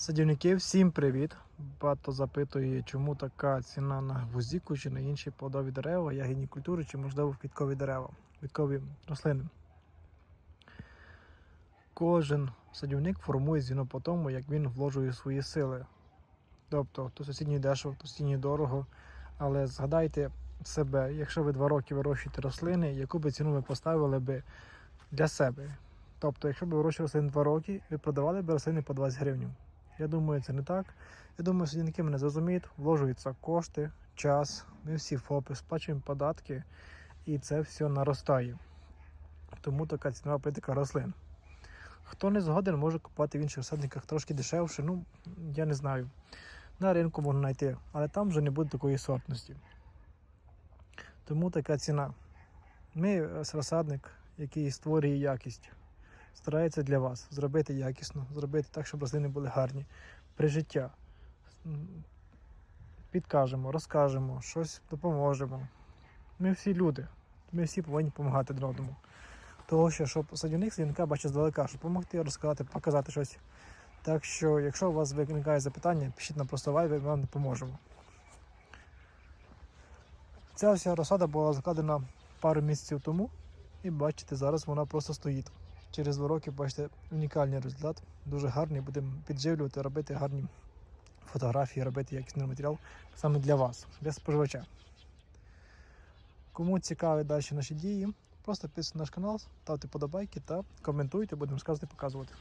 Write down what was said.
Садівники, всім привіт! Багато запитує, чому така ціна на гвоздіку чи на інші плодові дерева, ягідні культури, чи можливо квіткові дерева, квіткові рослини. Кожен садівник формує зіно по тому, як він вложує свої сили. Тобто, то сусідній дешево, то сусідній дорого. Але згадайте себе, якщо ви два роки вирощуєте рослини, яку би ціну ви поставили би для себе. Тобто, якщо б ви вирощували рослини два роки, ви продавали б рослини по 20 гривень. Я думаю, це не так. Я думаю, садівники мене зрозуміють, вложуються кошти, час, ми всі ФОПи, сплачуємо податки, і це все наростає. Тому така цінова політика рослин. Хто не згоден, може купувати в інших садниках трошки дешевше. Ну, я не знаю. На ринку можна знайти, але там вже не буде такої сортності. Тому така ціна. Ми е, розсадник, який створює якість старається для вас зробити якісно, зробити так, щоб рослини були гарні. Прижиття. Підкажемо, розкажемо, щось допоможемо. Ми всі люди. Ми всі повинні допомагати один одному. Того, що щоб садівник садівника бачить здалека, щоб допомогти розказати, показати щось. Так що, якщо у вас виникає запитання, пишіть нам просто вайбер, ми вам допоможемо. Ця вся розсада була закладена пару місяців тому, і бачите, зараз вона просто стоїть через два роки бачите унікальний результат. Дуже гарний. Будемо підживлювати, робити гарні фотографії, робити якісний матеріал саме для вас, для споживача. Кому цікаві далі наші дії, просто підписуйтесь на наш канал, ставте подобайки та коментуйте, будемо сказати, показувати.